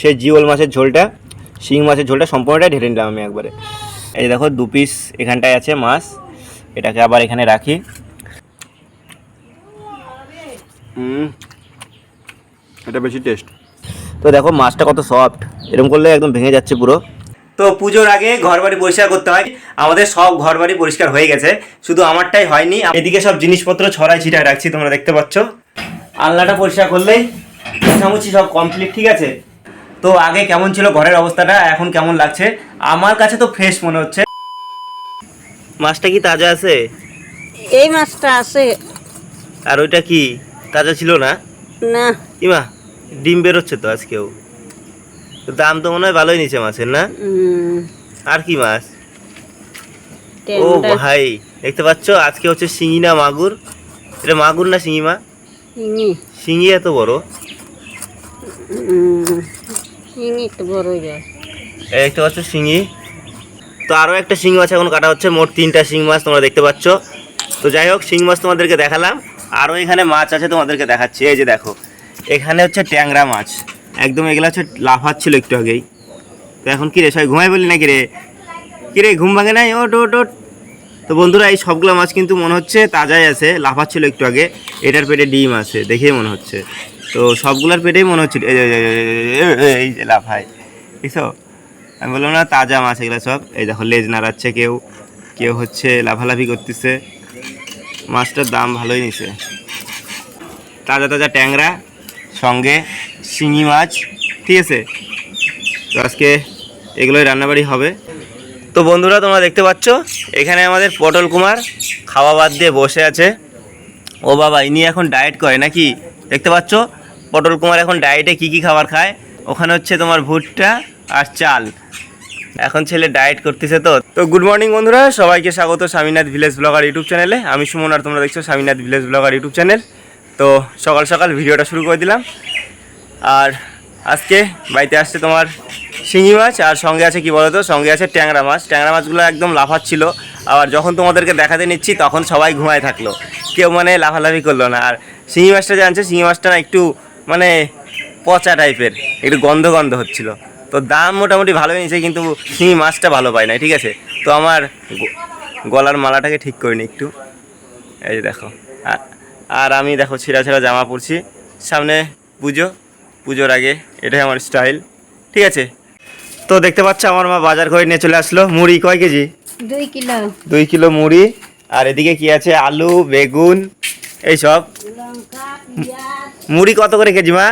সেই জিওল মাছের ঝোলটা, শিং মাছের ঝোলটা সম্পূর্ণটাই ঢেলে নিলাম আমি একবারে। এই দেখো, দু পিস এখানটায় আছে মাছ, এটাকে আবার এখানে রাখি। এটা বেশি টেস্ট তো দেখো, মাছটা কত সফট এরকম করলে একদম ভেঙে যাচ্ছে পুরো। তো পুজোর আগে ঘর বাড়ি পরিষ্কার করতে হয়। আমাদের সব ঘর বাড়ি পরিষ্কার হয়ে গেছে, শুধু আমারটাই হয়নি। এদিকে সব জিনিসপত্র ছড়াই ছিটায় রাখছি, তোমরা দেখতে পাচ্ছ। আলনাটা পরিষ্কার করলেই সব কমপ্লিট ঠিক আছে? তো আগে কেমন ছিল ঘরের অবস্থাটা এখন কেমন লাগছে? আমার কাছে তো ফ্রেশ মনে হচ্ছে। মাছটা কি তাজা আছে? এই মাছটা আছে। আর ওইটা কি তাজা ছিল না? না। ইমা ডিম বেরোচ্ছে তো আজকেও। তো দাম তো মনে হয় ভালোই নিচে মাছের না? উম, আর কি মাছ? ও ট্যাংরা, ভাই দেখতে পাচ্ছ? আজকে হচ্ছে শিঙি না মাগুর? এটা মাগুর না শিঙি মা? শিঙি। শিঙি এত বড়? উম, শিঙি দেখতে পাচ্ছ শিঙি। তো আরও একটা শিং মাছ এখন কাটা হচ্ছে, মোট তিনটা শিং মাছ তোমরা দেখতে পাচ্ছ। তো যাই হোক শিং মাছ তোমাদেরকে দেখালাম। আরও এখানে মাছ আছে তোমাদেরকে দেখাচ্ছি। এই যে দেখো, এখানে হচ্ছে ট্যাংরা মাছ। একদম এগুলো হচ্ছে লাফাচ্ছিল একটু আগেই। তো এখন কি রে, সবাই ঘুমাই বলি নাকি রে? কি রে, ঘুম ভাঙে নাই? ওট ওট ওট তো বন্ধুরা, এই সবগুলো মাছ কিন্তু মনে হচ্ছে তাজাই আছে, লাফাচ্ছিল একটু আগে। এটার পেটে ডিম আছে, দেখেই মনে হচ্ছে। তো সবগুলোর পেটেই মনে হচ্ছে এই যে- লাফায়। বুঝছ? আমি বললাম, না, তাজা মাছ এগুলো সব। এই দেখো, লেজ নাড়াচ্ছে কেউ কেউ হচ্ছে লাফালাফি করতেছে। মাছটার দাম ভালোই নিছে। তাজা তাজা ট্যাংরা, সঙ্গে শিঙি মাছ, ঠিক আছে? তো আজকে এগুলোই রান্নাবাড়ি হবে। তো বন্ধুরা, তোমরা দেখতে পাচ্ছ, এখানে আমাদের পটল কুমার খাওয়া বাদ দিয়ে বসে আছে। ও বাবা, ইনি এখন ডায়েট করে নাকি? দেখতে পাচ্ছ? পটল কুমার এখন ডায়েটে কি কি খাবার খায়? ওখানে হচ্ছে তোমার ভুট্টা আর চাল। এখন ছেলে ডায়েট করতেছে তো। তো গুড মর্নিং বন্ধুরা, সবাইকে স্বাগত স্বামীনাথ ভিলেজ ব্লগার ইউটিউব চ্যানেলে আমি সুমন আর তোমরা দেখছ Swaminath village blogger YouTube channel তো সকাল সকাল ভিডিওটা শুরু করে দিলাম। আর আজকে বাড়িতে আসছে তোমার শিঙি মাছ, আর সঙ্গে আছে কি বলতো? সঙ্গে আছে ট্যাংরা মাছ। ট্যাংরা মাছগুলো একদম লাফাচ্ছিল। আবার যখন তোমাদেরকে দেখাতে নিচ্ছি, তখন সবাই ঘুমায় থাকল। কেউ মানে লাফালাফি করল না। আর শিঙি মাছটা জানছে শিঙি মাছটা না একটু মানে পচা টাইপের একটু গন্ধ গন্ধ হচ্ছিল। তো দাম মোটামুটি ভালোই নিয়েছে কিন্তু শিঙি মাছটা ভালো পায় না ঠিক আছে? তো আমার গলার মালাটাকে ঠিক করিনি একটু। এই যে দেখো আর আমি দেখো ছিঁড়া ছেঁড়া জামা পরছি। সামনে পুজো পুজোর আগে এটাই আমার স্টাইল ঠিক আছে? তো দেখতে পাচ্ছ আমার মা বাজার করে নিয়ে চলে আসলো। মুড়ি কয় কেজি? দুই কিলো। দুই কিলো মুড়ি। আর এদিকে কি আছে? আলু বেগুন এইসব মুড়ি কত করে কেজি মা?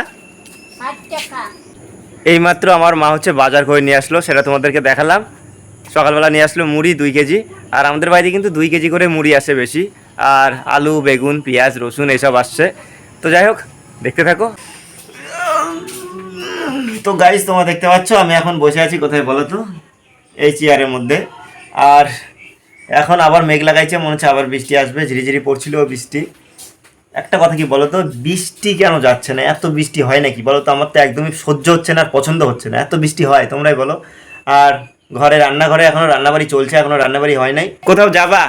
এইমাত্র আমার মা হচ্ছে বাজার করে নিয়ে আসলো সেটা তোমাদেরকে দেখালাম। সকালবেলা নিয়ে আসলো মুড়ি দুই কেজি আর আমাদের বাড়িতে কিন্তু দুই কেজি করে মুড়ি আসে বেশি। আর আলু বেগুন পেঁয়াজ রসুন এইসব আসছে। তো যাই হোক দেখতে থাকো। তো গাইজ তোমরা দেখতে পাচ্ছ আমি এখন বসে আছি কোথায় বলো তো? এই চেয়ারের মধ্যে। আর এখন আবার মেঘ লাগাইছে মনে হচ্ছে আবার বৃষ্টি আসবে ঝিরিঝিরি পড়ছিল বৃষ্টি। একটা কথা কি বলো তো বৃষ্টি কেন যাচ্ছে না? এত বৃষ্টি হয় নাকি? বলো তো আমার তো একদমই সহ্য হচ্ছে না আর পছন্দ হচ্ছে না। এত বৃষ্টি হয়, তোমরাই বলো। আর ঘরে রান্নাঘরে এখনও রান্নাবাড়ি চলছে, এখনও রান্নাবাড়ি হয় নাই। কোথাও যাবা?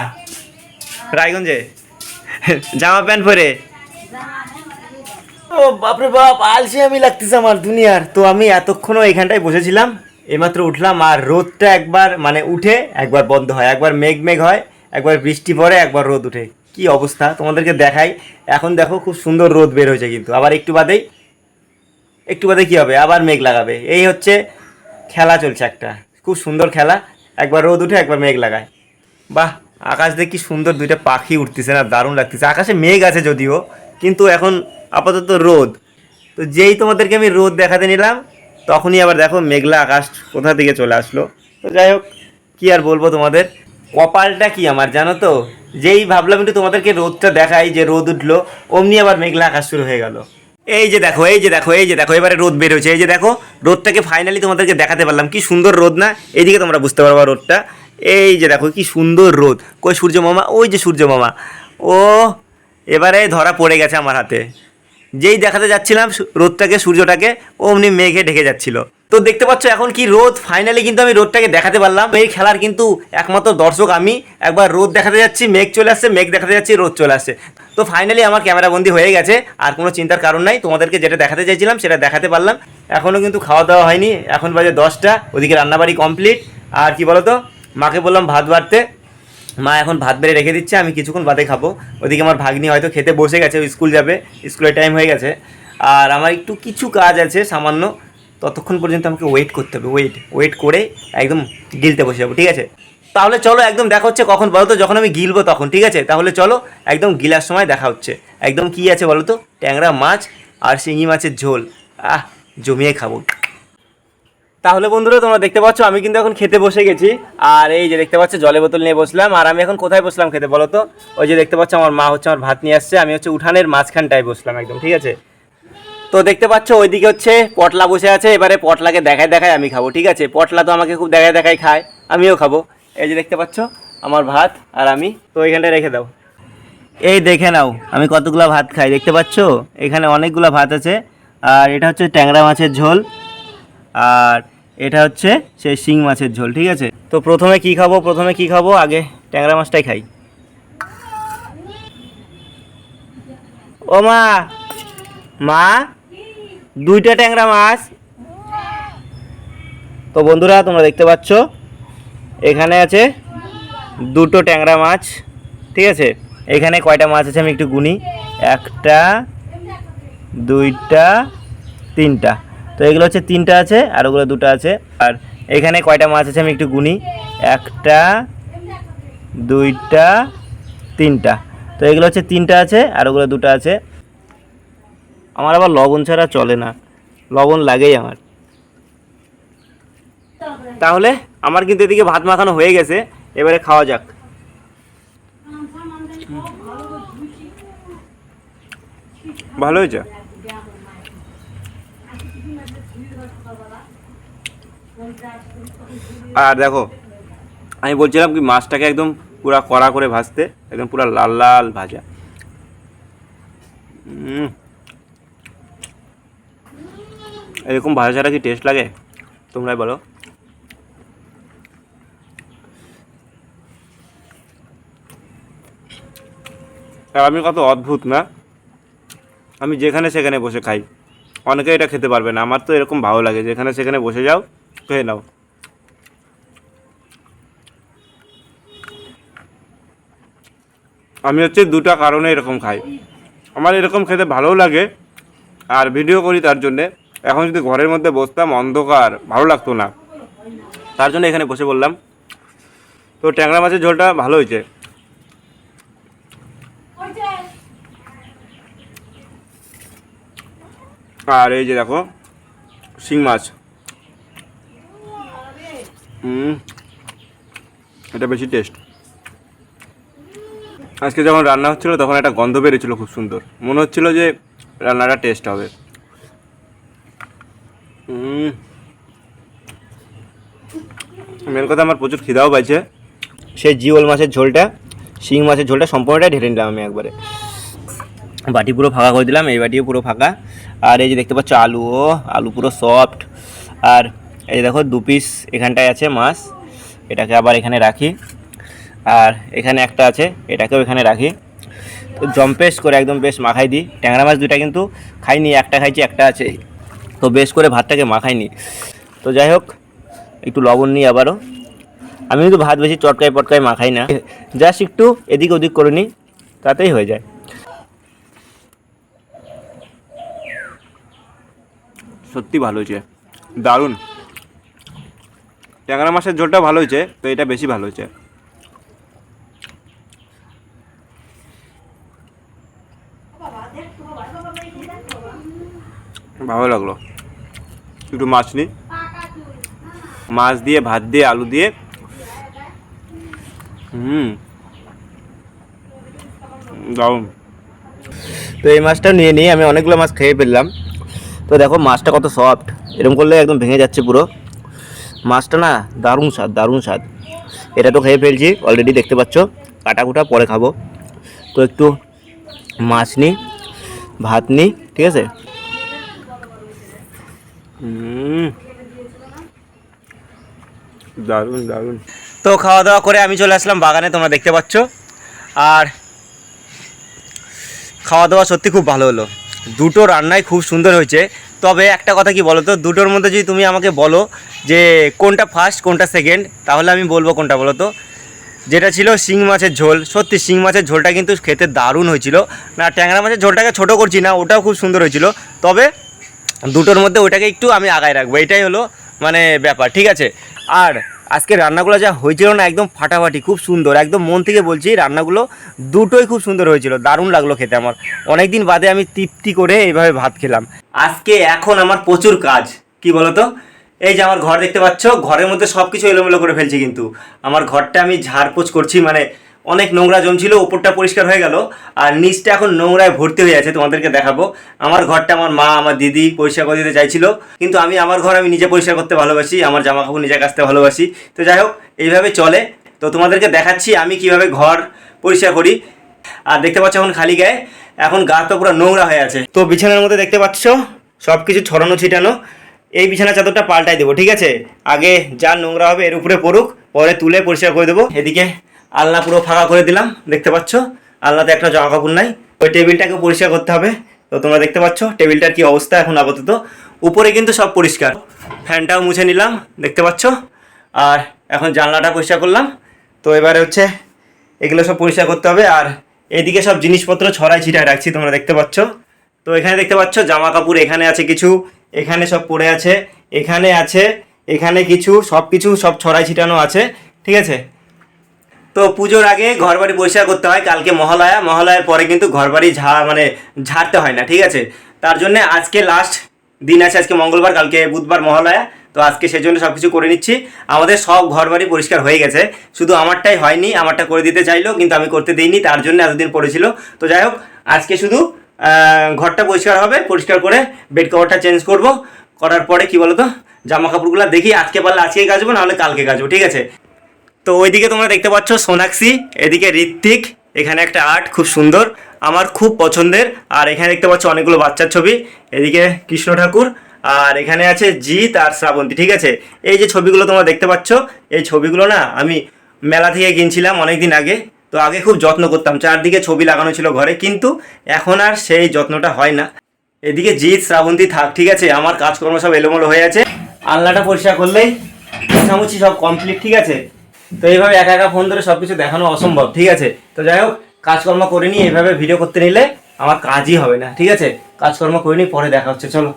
রায়গঞ্জে? জামা প্যান্ট পরে? ও বাপরে বাপ আলসে আমি লাগতেছে আমার দুনিয়ার। তো আমি এতক্ষণও এখানটায় বসেছিলাম, এইমাত্র উঠলাম আর রোদটা একবার মানে উঠে একবার বন্ধ হয়, একবার মেঘ মেঘ হয়, একবার বৃষ্টি পড়ে, একবার রোদ উঠে। কি অবস্থা? তোমাদেরকে দেখাই। এখন দেখো খুব সুন্দর রোদ বের হয়েছে কিন্তু। আবার একটু বাদেই, একটু বাদে কি হবে? আবার মেঘ লাগাবে। এই হচ্ছে খেলা চলছে একটা। খুব সুন্দর খেলা। একবার রোদ উঠে একবার মেঘ লাগায়। বাহ, আকাশ দেখি সুন্দর দুইটা পাখি উঠতেছে না? দারুণ লাগতেছে। আকাশে মেঘ আছে যদিও, কিন্তু এখন আপাতত রোদ। তো যেই তোমাদেরকে আমি রোদ দেখাতে নিলাম, তখনই আবার দেখো মেঘলা আকাশ কোথা থেকে চলে আসলো। তো যাই হোক, কি আর বলব তোমাদের? কপালটা কি আমার জানো তো? যেই ভাবলাম একটু তোমাদেরকে রোদটা দেখাই, যে রোদ উঠল, অমনি আবার মেঘলা আকাশ শুরু হয়ে গেল। এই যে দেখো, এই যে দেখো, এই যে দেখো, এবারে রোদ বের হয়েছে। এই যে দেখো, রোদটাকে ফাইনালি তোমাদেরকে দেখাতে পারলাম। কি সুন্দর রোদ না? এইদিকে তোমরা বুঝতে পারবা রোদটা। এই যে দেখো, কি সুন্দর রোদ। কই সূর্য মামা? ওই যে সূর্য মামা। ও, এবারে ধরা পড়ে গেছে আমার হাতে। যেই দেখাতে যাচ্ছিলাম রোদটাকে, সূর্যটাকে, অমনি মেঘে ঢেকে যাচ্ছিল। তো দেখতে পাচ্ছ এখন কি রোদ? ফাইনালি কিন্তু আমি রোদটাকে দেখাতে পারলাম। এই খেলার কিন্তু একমাত্র দর্শক আমি। একবার রোদ দেখাতে যাচ্ছি, মেঘ চলে আসছে, মেঘ দেখাতে যাচ্ছি, রোদ চলে আসছে। তো ফাইনালি আমার ক্যামেরা বন্দি হয়ে গেছে, আর কোনো চিন্তার কারণ নাই। তোমাদেরকে যেটা দেখাতে চাইছিলাম সেটা দেখাতে পারলাম। এখনও কিন্তু খাওয়া দাওয়া হয়নি। এখন বাজে দশটা, ওদিকে রান্নাবাড়ি কমপ্লিট আর কি বলতো? মাকে বললাম ভাত বাড়তে। মা এখন ভাত বেড়ে রেখে দিচ্ছে, আমি কিছুক্ষণ বাদে খাব। ওদিকে আমার ভাগ্নি হয়তো খেতে বসে গেছে স্কুল যাবে। স্কুলের টাইম হয়ে গেছে। আর আমার একটু কিছু কাজ আছে, সামান্য। ততক্ষণ পর্যন্ত আমাকে ওয়েট করতে হবে ওয়েট ওয়েট করে একদম গিলতে বসে যাব, ঠিক আছে? তাহলে চলো একদম দেখা হচ্ছে কখন বলো তো যখন আমি গিলবো তখন, ঠিক আছে? তাহলে চলো একদম গিলার সময় দেখা হচ্ছে। একদম কি আছে বলো তো ট্যাংরা মাছ আর শিঙি মাছের ঝোল। আহ, জমিয়ে খাব। তাহলে বন্ধুরা, তোমরা দেখতে পাচ্ছ আমি কিন্তু এখন খেতে বসে গেছি। আর এই যে দেখতে পাচ্ছ, জলের বোতল নিয়ে বসলাম। আর আমি এখন কোথায় বসলাম খেতে বলো তো ওই যে দেখতে পাচ্ছ, আমার মা হচ্ছে আমার ভাত নিয়ে আসছে। আমি হচ্ছে উঠানের মাঝখানটায় বসলাম একদম, ঠিক আছে? তো দেখতে পাচ্ছ, ওইদিকে হচ্ছে পটলা বসে আছে, এবারে পটলাকে দেখায় দেখায় আমি খাব, ঠিক আছে? পটলা তো আমাকে খুব দেখায় দেখায় খায়, আমিও খাব। এই যে দেখতে পাচ্ছ, আমার ভাত আর আমি, তো এইখানটায় রেখে দাও। এই দেখে নাও, আমি কতগুলো ভাত খাই, দেখতে পাচ্ছ? এখানে অনেকগুলো ভাত আছে, আর এটা হচ্ছে ট্যাংরা মাছের ঝোল, আর এটা হচ্ছে সেই শিং মাছের ঝোল, ঠিক আছে? তো প্রথমে কি খাব, প্রথমে কি খাব? আগে ট্যাংরা মাছটাই খাই। ও মা! মা? দুইটা ট্যাংরা মাছ। তো বন্ধুরা, তোমরা দেখতে পাচ্ছ, এখানে আছে দুটো ট্যাংরা মাছ, ঠিক আছে? এখানে কয়টা মাছ আছে আমি একটু গুনি। একটা, দুইটা, তিনটা। তো এগুলো হচ্ছে তিনটা আছে, আর ওগুলো দুটো আছে। আর এখানে কয়টা মাছ আছে আমি একটু গুনি। একটা, দুইটা, তিনটা। তো এগুলো হচ্ছে তিনটা আছে, আর ওগুলো দুটো আছে। আমার আবার লবণ ছাড়া চলে না। লবণ লাগেই আমার। তাহলে আমার কিন্তু এদিকে ভাত মাখানো হয়ে গেছে, এবারে খাওয়া যাক। ভালো হয়েছে? আর দেখো, আমি বলছিলাম কি, মাছটাকে একদম পুরা কড়া করে ভাজতে, একদম পুরা লাল লাল ভাজা। উম। এরকম ভাজা ছাড়া কি টেস্ট লাগে? তোমরাই বলো। আমি কত অদ্ভুত, না? আমি যেখানে সেখানে বসে খাই। অনেকে এটা খেতে পারবে না। আমার তো এরকম ভালো লাগে। যেখানে সেখানে বসে যাও, খেয়ে নাও। আমি হচ্ছে দুটা কারণে এরকম খাই। আমার এরকম খেতে ভালোও লাগে। আর ভিডিও করি তার জন্যে। এখন যদি ঘরের মধ্যে বসতাম অন্ধকার, ভালো লাগতো না। তার জন্য এখানে বসে বললাম তো ট্যাংরা মাছের ঝোলটা ভালো হয়েছে। আর এই যে দেখো, শিং মাছ। এটা বেশি টেস্ট আজকে যখন রান্না হচ্ছিল, তখন একটা গন্ধ বেরিয়েছিল খুব সুন্দর। মনে হচ্ছিল যে রান্নাটা টেস্ট হবে। মেন কথা আমার প্রচুর খিদাও পাইছে। সেই জিওল মাছের ঝোলটা, শিং মাছের ঝোলটা সম্পূর্ণটাই ঢেলে নিলাম আমি একবারে। বাটি পুরো ফাঁকা করে দিলাম, এই বাটিও পুরো ফাঁকা। আর এই যে দেখতে পাচ্ছ আলু, ও, আলু পুরো সফট আর এই যে দেখো, দু পিস এখানটায় আছে মাছ, এটাকে আবার এখানে রাখি। আর এখানে একটা আছে, এটাকেও এখানে রাখি। তো জম্পেস করে একদম বেশ মাখাই দিই। ট্যাংরা মাছ দুটা কিন্তু খাইনি, একটা খাইছি, একটা আছে। তো বেশ করে ভাতটাকে মাখাইনি। তো যাই হোক একটু লবণ নিই আবারও। আমি কিন্তু ভাত বেশি চটকায় পটকায় মাখাই না। জাস্ট একটু এদিক ওদিক করে নিই, তাতেই হয়ে যায়। সত্যি ভালো হয়েছে। দারুণ। ট্যাংরা মাছের ঝোলটা ভালো হয়েছে, তো এটা বেশি ভালো হয়েছে। ভালো লাগল। একটু মাছ নিই মাছ দিয়ে, ভাত দিয়ে, আলু দিয়ে। হুম। দারুণ। তো এই মাছটা নিয়ে নিই আমি অনেকগুলো মাছ খেয়ে ফেললাম। তো দেখো, মাছটা কত সফট এরকম করলে একদম ভেঙে যাচ্ছে পুরো। মাছটা না, দারুণ স্বাদ দারুণ স্বাদ। এটা তো খেয়ে ফেলছি অলরেডি দেখতে পাচ্ছ। কাটা কুটা পরে খাব। তো একটু মাছ নিই ভাত নিই ঠিক আছে? দারুণ তো খাওয়া দাওয়া করে আমি চলে আসলাম বাগানে, তোমরা দেখতে পাচ্ছ। আর খাওয়া দাওয়া সত্যি খুব ভালো হলো। দুটো রান্নাই খুব সুন্দর হয়েছে। তবে একটা কথা কি বলো তো দুটোর মধ্যে যদি তুমি আমাকে বলো যে কোনটা ফার্স্ট কোনটা সেকেন্ড তাহলে আমি বলব কোনটা বলো তো যেটা ছিল শিং মাছের ঝোল। সত্যি শিং মাছের ঝোলটা কিন্তু খেতে দারুণ হয়েছিল। না, ট্যাংরা মাছের ঝোলটাকে ছোটো করছি না, ওটাও খুব সুন্দর হয়েছিল। তবে দুটোর মধ্যে ওটাকে একটু আমি আগায় রাখব, এটাই হলো মানে ব্যাপার, ঠিক আছে? আর আজকে রান্নাগুলো যা হয়েছিল না একদম ফাটাফাটি, খুব সুন্দর, একদম মন থেকে বলছি রান্নাগুলো দুটোই খুব সুন্দর হয়েছিল, দারুণ লাগল খেতে আমার। অনেক দিন বাদে আমি তৃপ্তি করে এইভাবে ভাত খেলাম। আজকে এখন আমার প্রচুর কাজ, কি বলতো? এই যে আমার ঘর দেখতে পাচ্ছ, ঘরের মধ্যে সব কিছু এলোমেলো করে ফেলছি কিন্তু। আমার ঘরটা আমি ঝাড়পোছ করছি মানে অনেক নোংরা জমছিল ওপরটা পরিষ্কার হয়ে গেল। আর নিচটা এখন নোংরায় ভর্তি হয়ে আছে, তোমাদেরকে দেখাবো। আমার ঘরটা আমার মা, আমার দিদি পরিষ্কার করে দিতে চাইছিল। কিন্তু আমি আমার ঘর আমি নিজে পরিষ্কার করতে ভালোবাসি, আমার জামা কাপড় নিজে কাচতে ভালোবাসি। তো যাই হোক, এইভাবে চলে। তো তোমাদেরকে দেখাচ্ছি আমি কীভাবে ঘর পরিষ্কার করি। আর দেখতে পাচ্ছ এখন খালি গায়ে, এখন গা তো পুরো নোংরা হয়ে আছে। তো বিছানার মধ্যে দেখতে পাচ্ছ সব কিছু ছড়ানো, ছিটানো। এই বিছানা চাদরটা পাল্টাই দেবো, ঠিক আছে? আগে যা নোংরা হবে এর উপরে পড়ুক, পরে তুলে পরিষ্কার করে দেবো। এদিকে আলনা পুরো ফাঁকা করে দিলাম, দেখতে পাচ্ছ? আলনাতে একটা জামা কাপড় নাই। ওই টেবিলটাকে পরিষ্কার করতে হবে। তো তোমরা দেখতে পাচ্ছ, টেবিলটার কি অবস্থা এখন আপাতত। উপরে কিন্তু সব পরিষ্কার। ফ্যানটাও মুছে নিলাম, দেখতে পাচ্ছ? আর এখন জানলাটা পরিষ্কার করলাম। তো এবারে হচ্ছে এগুলো সব পরিষ্কার করতে হবে। আর এদিকে সব জিনিসপত্র ছড়াই ছিটায় রাখছি, তোমরা দেখতে পাচ্ছ। তো এখানে দেখতে পাচ্ছ, জামা কাপড় এখানে আছে কিছু, এখানে সব পড়ে আছে, এখানে আছে, এখানে কিছু সব কিছু সব ছড়াই ছিটানো আছে, ঠিক আছে? তো পুজোর আগে ঘর বাড়ি পরিষ্কার করতে হয় কালকে মহালয়া। মহালয়ার পরে কিন্তু ঘর বাড়ি ঝা মানে ঝাড়তে হয় না, ঠিক আছে? তার জন্য আজকে লাস্ট দিন আছে, আজকে মঙ্গলবার, কালকে বুধবার মহালয়া। তো আজকে সেজন্য সব কিছু করে নিচ্ছি। আমাদের সব ঘর বাড়ি পরিষ্কার হয়ে গেছে। শুধু আমারটাই হয়নি, আমারটা করে দিতে চাইলো, কিন্তু আমি করতে দিইনি, তার জন্য এতদিন পড়েছিল। তো যাই হোক, আজকে শুধু ঘরটা পরিষ্কার হবে, পরিষ্কার করে বেড কভারটা চেঞ্জ করব। করার পরে কি বলতো, জামা কাপড়গুলো দেখি, আজকে পারলে আজকেই কাচবো নাহলে কালকে কাচবো ঠিক আছে? তো ওইদিকে তোমরা দেখতে পাচ্ছ সোনাক্ষী, এদিকে ঋত্বিক, এখানে একটা আর্ট খুব সুন্দর, আমার খুব পছন্দের, আর এখানে দেখতে পাচ্ছ অনেকগুলো বাচ্চার ছবি, এদিকে কৃষ্ণ ঠাকুর, আর এখানে আছে জিৎ আর শ্রাবন্তী, ঠিক আছে? এই যে ছবিগুলো তোমরা দেখতে পাচ্ছ, এই ছবিগুলো না আমি মেলা থেকে কিনছিলাম অনেক দিন আগে, তো আগে খুব যত্ন করতাম, চারদিকে ছবি লাগানো ছিল ঘরে, কিন্তু এখন আর সেই যত্নটা হয় না। এদিকে জিৎ, শ্রাবন্তী থাক, ঠিক আছে? আমার কাজকর্ম সব এলোমেলো হয়ে আছে। আলনাটা পরিষ্কার করলেই মোছামুছি সব কমপ্লিট ঠিক আছে? তো এইভাবে একা একা ফোন ধরে সব কিছু দেখানো অসম্ভব, ঠিক আছে? তো যাই হোক, কাজকর্ম করে নিয়ে এইভাবে ভিডিও করতে নিলে আমার কাজই হবে না, ঠিক আছে? কাজকর্ম করে নিয়ে পরে দেখা হচ্ছে, চলো।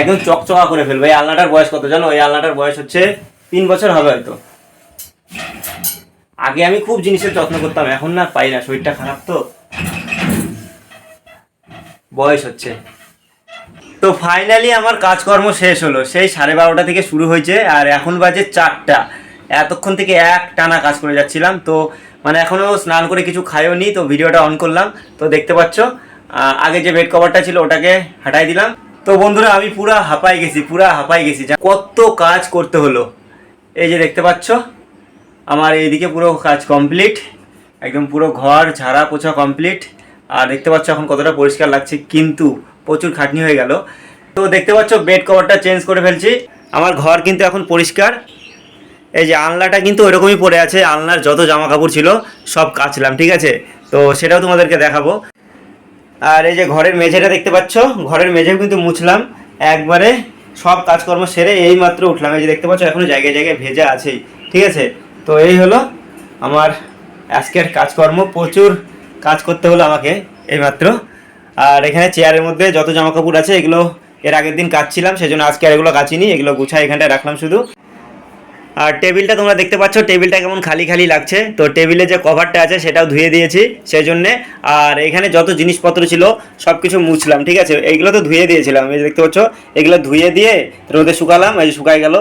একদম চকচকা করে ফেলব, এই আলনাটার বয়স কত জানো? এই আলনাটার বয়স হচ্ছে তিন বছর হবে হয়তো। আগে আমি খুব জিনিসের যত্ন করতাম, এখন না পাই না, শরীরটা খারাপ তো। বয়স হচ্ছে। তো ফাইনালি আমার কাজকর্ম শেষ হলো। সেই সাড়ে বারোটা থেকে শুরু হয়েছে আর এখন বাজে চারটা। এতক্ষণ থেকে এক টানা কাজ করে যাচ্ছিলাম, তো মানে এখনও স্নান করে কিছু খাইও নি, তো ভিডিওটা অন করলাম। তো দেখতে পাচ্ছ আগে যে বেড কভারটা ছিল ওটাকে হাঁটাই দিলাম। তো বন্ধুরা, আমি পুরা হাঁপাই গেছি, পুরা হাঁপাই গেছি। কত কাজ করতে হলো। এই যে দেখতে পাচ্ছ, আমার এইদিকে পুরো কাজ কমপ্লিট একদম পুরো ঘর ঝাড়া পোছা কমপ্লিট আর দেখতে পাচ্ছ এখন কতটা পরিষ্কার লাগছে। কিন্তু প্রচুর খাটনি হয়ে গেল। তো দেখতে পাচ্ছ বেড কভারটা চেঞ্জ করে ফেলছি। আমার ঘর কিন্তু এখন পরিষ্কার। এই যে আলনাটা কিন্তু ওইরকমই পড়ে আছে, আলনার যত জামা কাপড় ছিল সব কাচলাম, ঠিক আছে? তো সেটাও তোমাদেরকে দেখাবো। আর এই যে ঘরের মেঝেটা দেখতে পাচ্ছ, ঘরের মেঝেও কিন্তু মুছলাম। একবারে সব কাজকর্ম সেরে এই মাত্র উঠলাম। এই যে দেখতে পাচ্ছ, এখনও জায়গায় জায়গায় ভেজা আছেই, ঠিক আছে? তো এই হলো আমার আজকের কাজকর্ম। প্রচুর কাজ করতে হলো আমাকে এইমাত্র। আর এখানে চেয়ারের মধ্যে যত জামা কাপড় আছে, এগুলো এর আগের দিন কাচছিলাম, সেজন্য আজকে আর এগুলো কাচিনি, এগুলো গুছাই এখানটায় রাখলাম শুধু। আর টেবিলটা তোমরা দেখতে পাচ্ছ, টেবিলটা কেমন খালি খালি লাগছে। তো টেবিলে যে কভারটা আছে, সেটাও ধুয়ে দিয়েছি সেই জন্যে আর এখানে যত জিনিসপত্র ছিল সব কিছু মুছলাম, ঠিক আছে? এইগুলো তো ধুয়ে দিয়েছিলাম, এই দেখতে পাচ্ছ? এগুলো ধুয়ে দিয়ে রোদে শুকালাম, এই শুকাই গেল।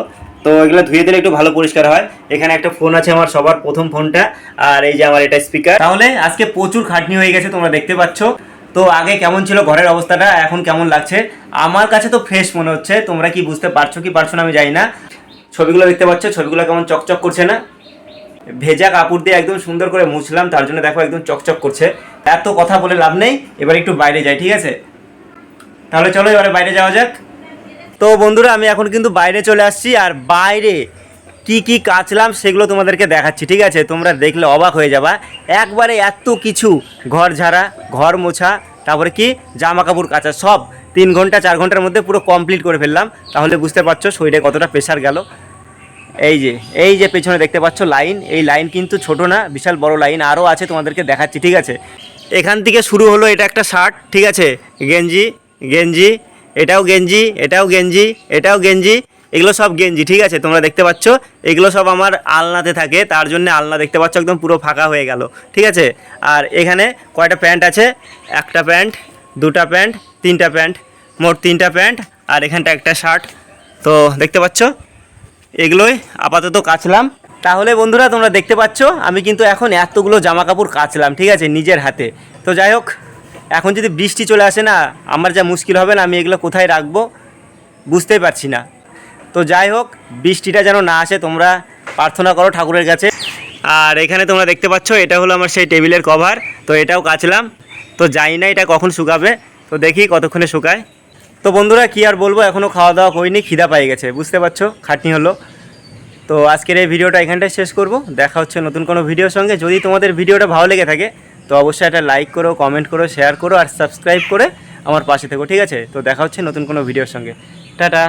তো এগুলো ধুয়ে দিলে একটু ভালো পরিষ্কার হয়। এখানে একটা ফোন আছে আমার, সবার প্রথম ফোনটা। আর এই যে আমার এটা স্পিকার তাহলে আজকে প্রচুর খাটনি হয়ে গেছে, তোমরা দেখতে পাচ্ছ। তো আগে কেমন ছিল ঘরের অবস্থাটা, এখন কেমন লাগছে? আমার কাছে তো ফ্রেশ মনে হচ্ছে, তোমরা কি বুঝতে পারছ কি পারছ না আমি জানি না। ছবিগুলো দেখতে পাচ্ছ, ছবিগুলো কেমন চকচক করছে না? ভেজা কাপড় দিয়ে একদম সুন্দর করে মুছলাম, তার জন্য দেখো একদম চকচক করছে। এত কথা বলে লাভ নেই, এবার একটু বাইরে যাই, ঠিক আছে? তাহলে চলো এবারে বাইরে যাওয়া যাক। তো বন্ধুরা, আমি এখন কিন্তু বাইরে চলে আসছি, আর বাইরে কি কি কাচলাম সেগুলো তোমাদেরকে দেখাচ্ছি, ঠিক আছে? তোমরা দেখলে অবাক হয়ে যাবা। একবারে এত কিছু, ঘর ঝাড়া, ঘর মোছা, তারপরে কি? জামা কাপড় কাচা, সব। তিন ঘণ্টা, চার ঘণ্টার মধ্যে পুরো কমপ্লিট করে ফেললাম। তাহলে বুঝতে পারছ শরীরে কতটা প্রেশার গেল। এই যে এই যে পেছনে দেখতে পাচ্ছ লাইন এই লাইন কিন্তু ছোট না, বিশাল বড় লাইন আরও আছে তোমাদেরকে দেখাচ্ছি, ঠিক আছে? এখান থেকে শুরু হলো এটা একটা শার্ট, ঠিক আছে? গেঞ্জি গেঞ্জি, এটাও গেঞ্জি এটাও গেঞ্জি এটাও গেঞ্জি এগুলো সব গেঞ্জি, ঠিক আছে? তোমরা দেখতে পাচ্ছ? এগুলো সব আমার আলনাতে থাকে, তার জন্য আলনা দেখতে পাচ্ছ, একদম পুরো ফাঁকা হয়ে গেল, ঠিক আছে? আর এখানে কয়টা প্যান্ট আছে? একটা প্যান্ট, দুটা প্যান্ট, তিনটা প্যান্ট, মোট তিনটা প্যান্ট, আর এখানটা একটা শার্ট। তো দেখতে পাচ্ছ? এগুলোই আপাতত কাচলাম। তাহলে বন্ধুরা, তোমরা দেখতে পাচ্ছ, আমি কিন্তু এখন এতগুলো জামা কাপড় কাচলাম, ঠিক আছে, নিজের হাতে। তো যাই হোক, এখন যদি বৃষ্টি চলে আসে না, আমার যা মুশকিল হবে না, আমি এগুলো কোথায় রাখব? বুঝতেই পারছি না। তো যাই হোক, বৃষ্টিটা যেন না আসে, তোমরা প্রার্থনা করো ঠাকুরের কাছে। আর এখানে তোমরা দেখতে পাচ্ছ, এটা হলো আমার সেই টেবিলের কভার, তো এটাও কাচলাম। তো জানি না এটা কখন শুকাবে, তো দেখি কতক্ষণে শুকায়। তো বন্ধুরা, কি আর বলব এখনও খাওয়া দাওয়া হয়নি, খিদা পাই গেছে, বুঝতে পারছ? খাটনি হলো। তো আজকের এই ভিডিওটা এখানটায় শেষ করব। দেখা হচ্ছে নতুন কোনো ভিডিওর সঙ্গে। যদি তোমাদের ভিডিওটা ভালো লেগে থাকে, তো অবশ্যই একটা লাইক করো কমেন্ট করো শেয়ার করো, আর সাবস্ক্রাইব করে আমার পাশে থেকো, ঠিক আছে? তো দেখা হচ্ছে নতুন কোনো ভিডিওর সঙ্গে। টাটা!